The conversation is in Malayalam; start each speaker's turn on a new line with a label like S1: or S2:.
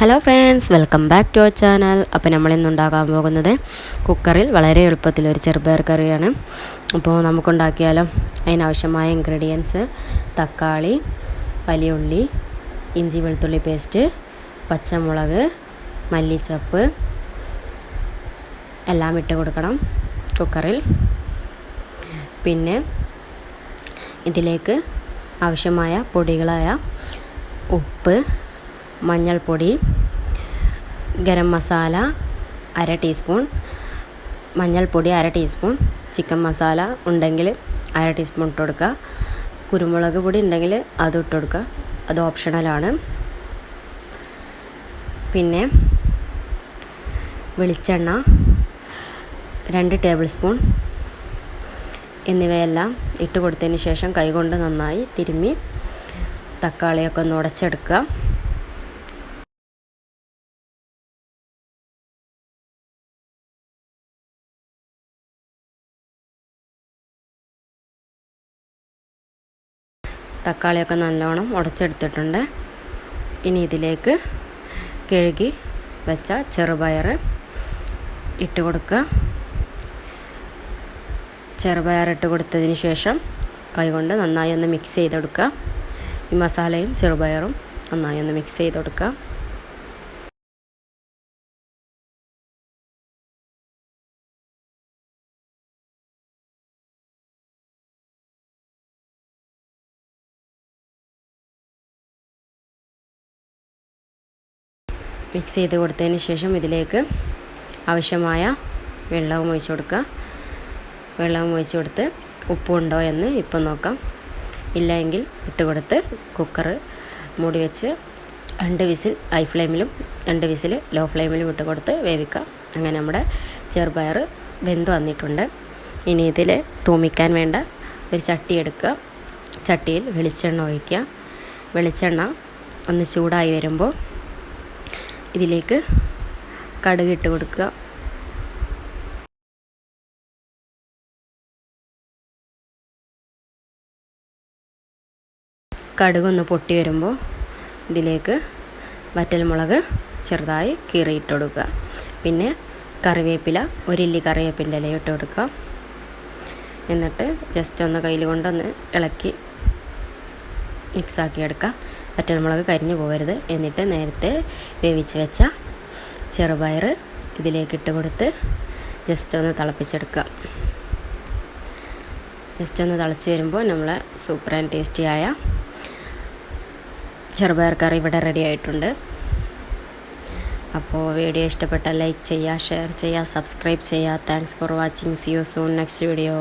S1: Hello friends welcome back to our channel അപ്പോൾ ഉണ്ടാക്കാൻ പോകുന്നത് കുക്കറിൽ വളരെ എളുപ്പത്തിൽ ഒരു ചെറുപയർ കറിയാണ്. അപ്പോൾ നമുക്കുണ്ടാക്കിയാലോ? അതിനാവശ്യമായ ഇൻഗ്രീഡിയൻസ് തക്കാളി വലിയുള്ളി ഇഞ്ചി വെളുത്തുള്ളി പേസ്റ്റ് പച്ചമുളക് മല്ലിച്ചപ്പ് എല്ലാം ഇട്ട് കൊടുക്കണം കുക്കറിൽ പിന്നെ ഇതിലേക്ക് ആവശ്യമായ പൊടികളായ ഉപ്പ് മഞ്ഞൾപ്പൊടി ഗരം മസാല അര ടീസ്പൂൺ മഞ്ഞൾപ്പൊടി അര ടീസ്പൂൺ ചിക്കൻ മസാല ഉണ്ടെങ്കിൽ അര ടീസ്പൂൺ ഇട്ട് കൊടുക്കുക. കുരുമുളക് പൊടി ഉണ്ടെങ്കിൽ അത് ഇട്ട് കൊടുക്കുക. അത് ഓപ്ഷണലാണ് പിന്നെ വെളിച്ചെണ്ണ രണ്ട് ടേബിൾ സ്പൂൺ എന്നിവയെല്ലാം ഇട്ട് കൊടുത്തതിന് ശേഷം കൈകൊണ്ട് നന്നായി തിരുമ്മി തക്കാളിയൊക്കെ ഒന്ന് ഉടച്ചെടുക്കുക. തക്കാളിയൊക്കെ നല്ലോണം ഉടച്ചെടുത്തിട്ടുണ്ട്. ഇനി ഇതിലേക്ക് കഴുകി വെച്ച ചെറുപയർ ഇട്ട് കൊടുക്കുക. ചെറുപയർ ഇട്ട് കൊടുത്തതിന് ശേഷം കൈകൊണ്ട് നന്നായി ഒന്ന് മിക്സ് ചെയ്തെടുക്കുക. ഈ മസാലയും ചെറുപയറും നന്നായി ഒന്ന് മിക്സ് ചെയ്ത് മിക്സ് ചെയ്ത് കൊടുത്തതിന് ശേഷം ഇതിലേക്ക് ആവശ്യമായ വെള്ളവും ഒഴിച്ചു കൊടുക്കുക. വെള്ളവും ഒഴിച്ചു കൊടുത്ത് ഉപ്പുണ്ടോ എന്ന് ഇപ്പം നോക്കാം. ഇല്ലെങ്കിൽ ഇട്ട് കൊടുത്ത് കുക്കർ മൂടി വെച്ച് രണ്ട് വിസിൽ ഹൈ ഫ്ലെയിമിലും രണ്ട് വിസിൽ ലോ ഫ്ലെയിമിലും ഇട്ട് കൊടുത്ത് വേവിക്കുക. അങ്ങനെ നമ്മുടെ ചെറുപയർ വെന്ത് വന്നിട്ടുണ്ട്. ഇനി ഇതിൽ തൂമിക്കാൻ വേണ്ട ഒരു ചട്ടി എടുക്കുക. ചട്ടിയിൽ വെളിച്ചെണ്ണ ഒഴിക്കുക. വെളിച്ചെണ്ണ ഒന്ന് ചൂടായി വരുമ്പോൾ ഇതിലേക്ക് കടുക് ഇട്ട് കൊടുക്കുക. കടുകൊന്ന് പൊട്ടി വരുമ്പോൾ ഇതിലേക്ക് വറ്റൽമുളക് ചെറുതായി കീറിയിട്ട് കൊടുക്കുക. പിന്നെ കറിവേപ്പില ഒരില്ലി കറിവേപ്പിന്റെ ഇല ഇട്ട് കൊടുക്കുക. എന്നിട്ട് ജസ്റ്റ് ഒന്ന് കയ്യിൽ കൊണ്ടൊന്ന് ഇളക്കി മിക്സാക്കി എടുക്കുക വറ്റൽമുളക് കരിഞ്ഞു പോകരുത്. എന്നിട്ട് നേരത്തെ വേവിച്ച് വെച്ച ചെറുപയർ ഇതിലേക്ക് ഇട്ട് കൊടുത്ത് ജസ്റ്റ് ഒന്ന് തിളപ്പിച്ചെടുക്കുക. ജസ്റ്റ് ഒന്ന് തിളച്ച് വരുമ്പോൾ നമ്മളെ സൂപ്പർ ആൻഡ് ടേസ്റ്റിയായ ചെറുപയർ കറി ഇവിടെ റെഡി ആയിട്ടുണ്ട്. അപ്പോൾ വീഡിയോ ഇഷ്ടപ്പെട്ടാൽ ലൈക്ക് ചെയ്യുക ഷെയർ ചെയ്യുക സബ്സ്ക്രൈബ് ചെയ്യുക. Thanks for watching see you soon next video